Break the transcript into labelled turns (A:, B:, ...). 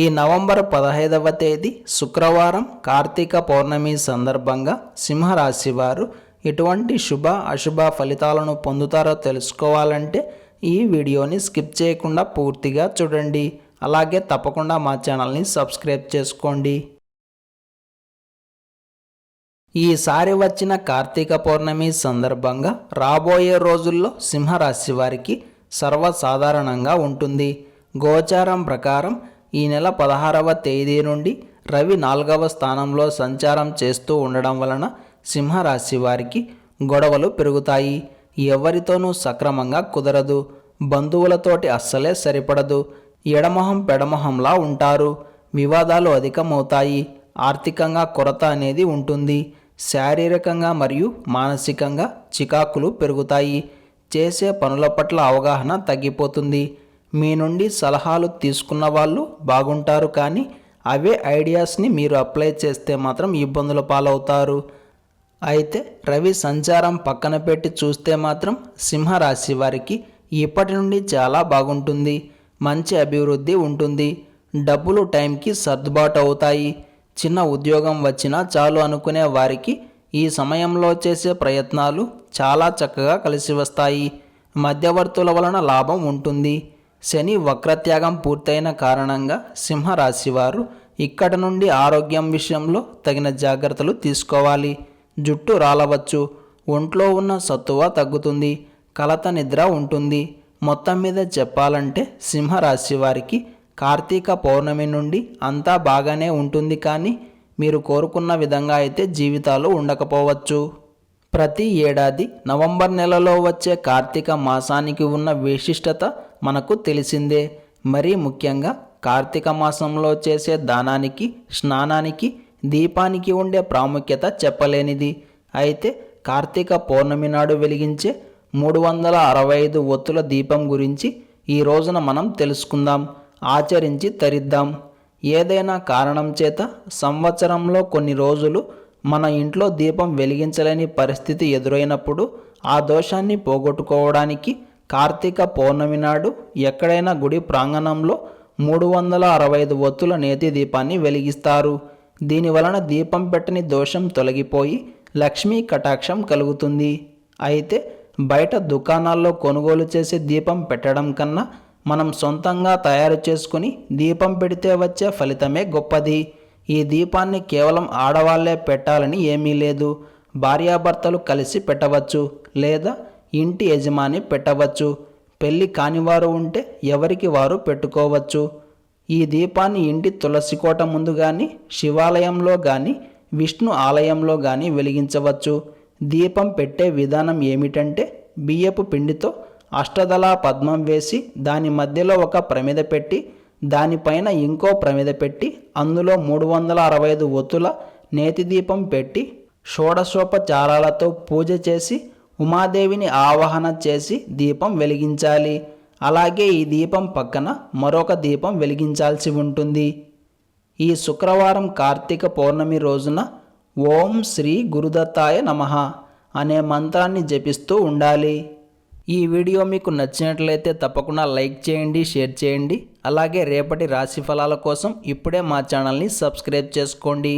A: ఈ నవంబర్ పదహైదవ తేదీ శుక్రవారం కార్తీక పౌర్ణమి సందర్భంగా సింహరాశి వారు ఎటువంటి శుభ అశుభ ఫలితాలను పొందుతారో తెలుసుకోవాలంటే ఈ వీడియోని స్కిప్ చేయకుండా పూర్తిగా చూడండి. అలాగే తప్పకుండా మా ఛానల్ని సబ్స్క్రైబ్ చేసుకోండి. ఈసారి వచ్చిన కార్తీక పౌర్ణమి సందర్భంగా రాబోయే రోజుల్లో సింహరాశి వారికి సర్వసాధారణంగా ఉంటుంది. గోచారం ప్రకారం ఈ నెల పదహారవ తేదీ నుండి రవి నాలుగవ స్థానంలో సంచారం చేస్తూ ఉండడం వలన సింహరాశి వారికి గొడవలు పెరుగుతాయి. ఎవరితోనూ సక్రమంగా కుదరదు. బంధువులతోటి అస్సలే సరిపడదు. ఎడమొహం పెడమొహంలా ఉంటారు. వివాదాలు అధికమవుతాయి. ఆర్థికంగా కొరత అనేది ఉంటుంది. శారీరకంగా మరియు మానసికంగా చికాకులు పెరుగుతాయి. చేసే పనుల పట్ల అవగాహన తగ్గిపోతుంది. మీ నుండి సలహాలు తీసుకున్న వాళ్ళు బాగుంటారు కానీ అవే ఐడియాస్ని మీరు అప్లై చేస్తే మాత్రం ఇబ్బందుల పాలవుతారు. అయితే రవి సంచారం పక్కన పెట్టి చూస్తే మాత్రం సింహరాశి వారికి ఇప్పటి నుండి చాలా బాగుంటుంది. మంచి అభివృద్ధి ఉంటుంది. డబ్బులు టైంకి సర్దుబాటు అవుతాయి. చిన్న ఉద్యోగం వచ్చినా చాలు అనుకునే వారికి ఈ సమయంలో చేసే ప్రయత్నాలు చాలా చక్కగా కలిసి వస్తాయి. మధ్యవర్తుల వలన లాభం ఉంటుంది. శని వక్రత్యాగం పూర్తయిన కారణంగా సింహరాశి వారు ఇక్కడ నుండి ఆరోగ్యం విషయంలో తగిన జాగ్రత్తలు తీసుకోవాలి. జుట్టు రాలవచ్చు. ఒంట్లో ఉన్న సత్తువ తగ్గుతుంది. కలత నిద్ర ఉంటుంది. మొత్తం మీద చెప్పాలంటే సింహరాశి వారికి కార్తీక పౌర్ణమి నుండి అంతా బాగానే ఉంటుంది కానీ మీరు కోరుకున్న విధంగా అయితే జీవితాలు ఉండకపోవచ్చు. ప్రతి ఏడాది నవంబర్ నెలలో వచ్చే కార్తీక మాసానికి ఉన్న విశిష్టత మనకు తెలిసిందే. మరీ ముఖ్యంగా కార్తీక మాసంలో చేసే దానానికి స్నానానికి దీపానికి ఉండే ప్రాముఖ్యత చెప్పలేనిది. అయితే కార్తీక పౌర్ణమి నాడు వెలిగించే మూడు వందల అరవై ఐదు ఒత్తుల దీపం గురించి ఈ రోజున మనం తెలుసుకుందాం ఆచరించి తరిద్దాం. ఏదైనా కారణం చేత సంవత్సరంలో కొన్ని రోజులు మన ఇంట్లో దీపం వెలిగించలేని పరిస్థితి ఎదురైనప్పుడు ఆ దోషాన్ని పోగొట్టుకోవడానికి కార్తీక పౌర్ణమి నాడు ఎక్కడైనా గుడి ప్రాంగణంలో మూడు వందల అరవై ఐదు ఒత్తుల నేతి దీపాన్ని వెలిగిస్తారు. దీని వలన దీపం పెట్టని దోషం తొలగిపోయి లక్ష్మీ కటాక్షం కలుగుతుంది. అయితే బయట దుకాణాల్లో కొనుగోలు చేసే దీపం పెట్టడం కన్నా మనం సొంతంగా తయారు చేసుకుని దీపం పెడితే వచ్చే ఫలితమే గొప్పది. ఈ దీపాన్ని కేవలం ఆడవాళ్ళే పెట్టాలని ఏమీ లేదు. భార్యాభర్తలు కలిసి పెట్టవచ్చు లేదా ఇంటి యజమాని పెట్టవచ్చు. పెళ్ళి కానివారు ఉంటే ఎవరికి వారు పెట్టుకోవచ్చు. ఈ దీపాన్ని ఇంటి తులసి కోట ముందు కానీ శివాలయంలో కానీ విష్ణు ఆలయంలో కానీ వెలిగించవచ్చు. దీపం పెట్టే విధానం ఏమిటంటే బియ్యపు పిండితో అష్టదళ పద్మం వేసి దాని మధ్యలో ఒక ప్రమిద పెట్టి దానిపైన ఇంకో ప్రమిద పెట్టి అందులో మూడు వందల అరవై ఐదు ఒత్తుల నేతి దీపం పెట్టి షోడశోపచారాలతో పూజ చేసి ఉమాదేవిని ఆవాహన చేసి దీపం వెలిగించాలి. అలాగే ఈ దీపం పక్కన మరొక దీపం వెలిగించాల్సి ఉంటుంది. ఈ శుక్రవారం కార్తీక పౌర్ణమి రోజున ఓం శ్రీ గురుదత్తాయ నమః అనే మంత్రాన్ని జపిస్తూ ఉండాలి. ఈ వీడియో మీకు నచ్చినట్లయితే తప్పకుండా లైక్ చేయండి షేర్ చేయండి. అలాగే రేపటి రాశి ఫలాల కోసం ఇప్పుడే మా ఛానల్ని సబ్స్క్రైబ్ చేసుకోండి.